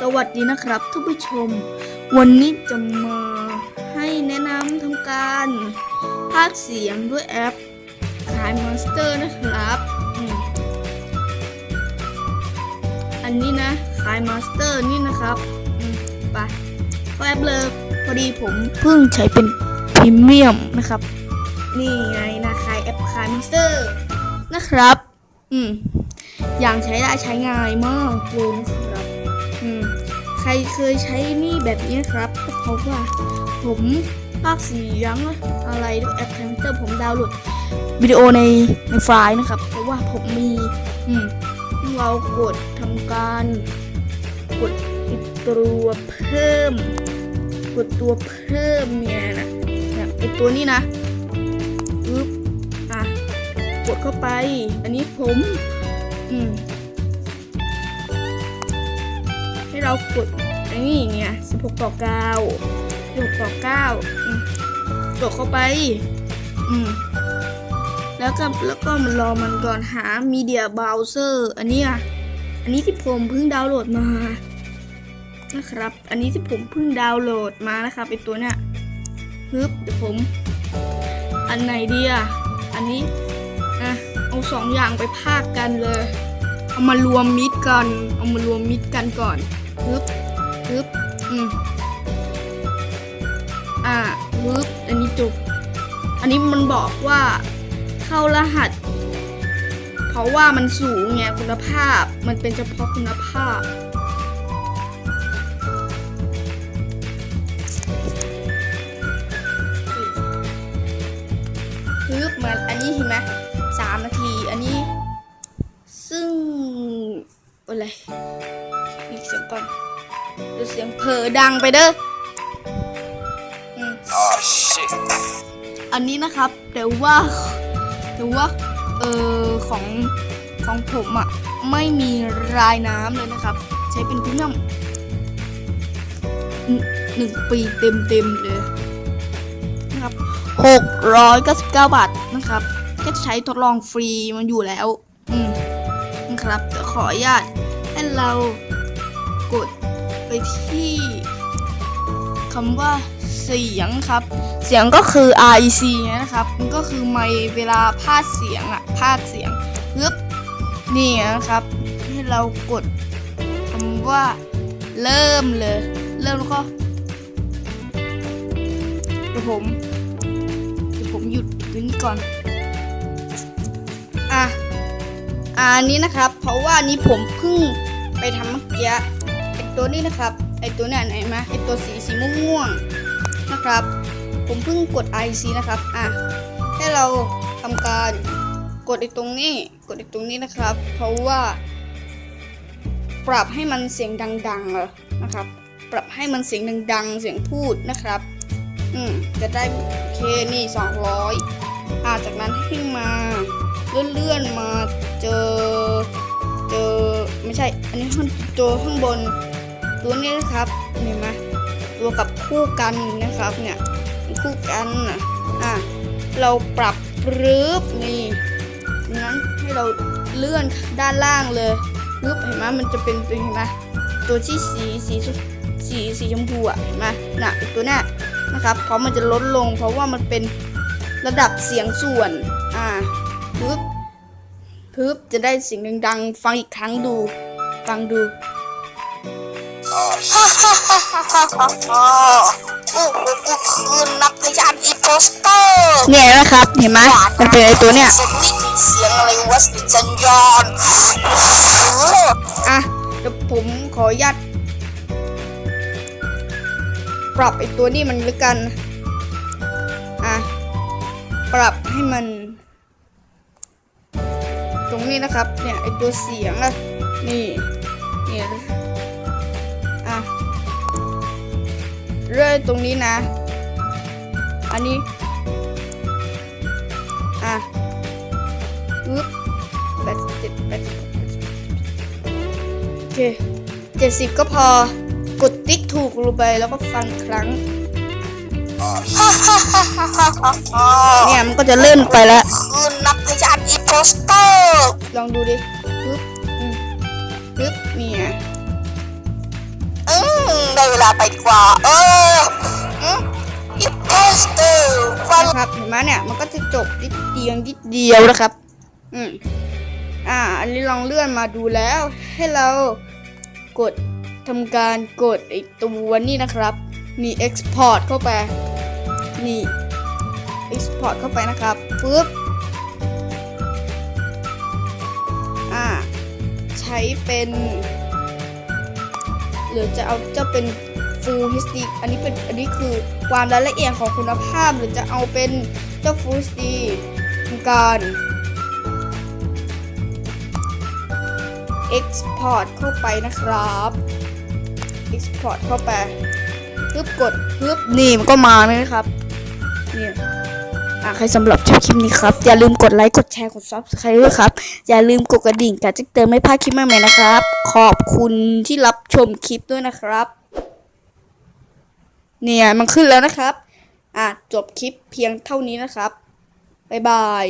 สวัสดีนะครับท่านผู้ชม วันนี้จะมาให้แนะนำทำการพากเสียงด้วยแอปขายมอนสเตอร์นะครับอันนี้นะขายมอนสเตอร์นี่นะครับไปเข้าแอปเลยพอดีผมเพิ่งใช้เป็นพรีเมียมนะครับ นี่ไงนะขายแอปขายมอนสเตอร์นะครับ อืมอย่างใช้ได้ใช้ง่ายมากเลยนะครับ ใครเคยใช้นี่แบบนี้ครับเพราะว่าผมภาคเสียงอะไรด้วยแอปคอมพิวเตอร์ผมดาวน์โหลดวิดีโอในในไฟล์นะครับ เพราะว่าผมมีอืมเรากดทำการกดตัวเพิ่ม กดตัวเพิ่มเนี่ยนะเนี่ยไอตัวนี้นะปึ๊บอะกดเข้าไป อันนี้ผม อืม ให้เรากดไอ้นี่เนี่ย16ต่อ9 16ต่อ9กดเข้าไป อืม แล้วก็แล้วก็มันรอมันก่อนหา Media Browser อันนี้อันนี้ที่ผมเพิ่งดาวน์โหลดมา นะครับ อันนี้ที่ผมเพิ่งดาวน์โหลดมานะครับไอตัวเนี้ยฮึบเดี๋ยวผม อันไหนดีอะ อันนี้อะเอาสองอย่างไปพากกันเลย เอามารวมมิดกัน เอามารวมมิดกันก่อน ฮึบฮึบอืมอ่าฮึบอันนี้จบอันนี้มันบอกว่าเข้ารหัส เพราะว่ามันสูงไงคุณภาพ มันเป็นเฉพาะคุณภาพฮึบมาอันนี้เห็นไหมสามนาที อันนี้ ซึ่งอะไรอีกสียงก่อน ดี๋ยวเสียงเผลอดังไปเด้ออืม Oh shit. อันนี้นะครับ แต่ว่าแต่ว่าเออของของผมอะ่ะไม่มีรายน้ำเลยนะครับ ใช้เป็นพรีเมียมหนึ่งหนึ่งปีเต็มเต็มๆเลยนะครับหกร้อยเก้าสิบเก้าบาทนะครับ ก็ใช้ทดลองฟรีมันอยู่แล้ว อืมนะครับจะขออนุญาตให้เรากด ไปที่คำว่าเสียงครับ เสียงก็คือ REC นะครับก็คือไมค์เวลาพากเสียงอะพากเสียงปึ๊บนี่นะครับให้เรากดคำว่าเริ่มเลย เริ่มแล้วก็เดี๋ยวผมเดี๋ยวผมหยุดตรงนี้ก่อนอะอันนี้นะครับ เพราะว่านี้ผมเพิ่งไปทำเมื่อกี้ ตัวนี้นะครับไอตัวเนี่ยไหนมาไอตัวสีสีม่วงๆนะครับ ผมเพิ่งกด IC นะครับอะให้เราทำการกดไอตรงนี้ กดไอตรงนี้นะครับ เพราะว่า ปรับให้มันเสียงดังๆนะครับ ปรับให้มันเสียงดังๆ เสียงพูดนะครับ อืมจะได้โอเคนี่ 200อ่าจากนั้นให้มาเลื่อนๆมาเจอ เจอไม่ใช่ อันนี้ข้างตัวข้างบน ตัวนี้นะครับเห็นไหมตัวกับคู่กันนะครับเนี่ยคู่กันน่ะอะเราปรับปรื๊บนี่งั้นให้เราเลื่อนด้านล่างเลยปึ๊บเห็นไหมมันจะเป็นตัวเห็นไหมตัวที่สีสีสีสีชมพูอะเห็นไหมน่ะตัวนี้นะครับเพราะมันจะลดลง เพราะว่ามันเป็นระดับเสียงส่วนอ่าปึ๊บปึ๊บจะได้เสียงดังๆฟังอีกครั้งดู ฟังดู Oh shit. โอ้โหกูคือนักพยานอีโปสเตอร์เนี่ยนะครับ เห็นไหมมันเป็นไอตัวเนี้ยเสียงอะไรวะสัญญาณอ้อะเดี๋ยวผมขออนุญาตปรับไอตัวนี้มันแล้วกัน อะ ปรับให้มัน ตรงนี้นะครับ เนี่ยไอตัวเสียงอะนี่ เนี่ย เรื่อยตรงนี้นะ อันนี้ อะปึ๊บแปดสิบเจ็ดแปดสิบแปดสิบโอเคเจ็ดสิบก็พอกดติ๊กถูกลงไปแล้วก็ฟังอีกครั้ง เนี่ยมันก็จะเลื่อนไปแล้ว คือนักพยานอีโปสเตอร์ ลองดูดิ ลาไปดีกว่า เอออิปเทสเตอร์ฟันครับเห็นไหมเนี่ย มันก็จะจบนิดเดียวนิดเดียวนะครับ อืมอ่า อันนี้ลองเลื่อนมาดูแล้ว ให้เรากดทำการกดไอตัวนี่นะครับ นี่ export เข้าไป นี่ export เข้าไปนะครับปึ๊บอ่า ใช้เป็น หรือจะเอาจะเป็น Full HD อันนี้เป็นอันนี้คือความรายละเอียดของคุณภาพหรือจะเอาเป็นเจ้า Full HD ทำการ Export เข้าไปนะครับ Export เข้าไปปึ๊บกดปึ๊บนี่มันก็มาเลยนะครับเนี่ยอะใครสำหรับชอบคลิปนี้ครับ อย่าลืมกดไลค์กดแชร์กด Subscribe ด้วยครับ อย่าลืมกดกระดิ่งการแจ้งเตือนไม่พลาดคลิปใหม่ๆนะครับ ขอบคุณที่รับชมคลิปด้วยนะครับ เนี่ยมันขึ้นแล้วนะครับ อะจบคลิปเพียงเท่านี้นะครับ บ๊ายบาย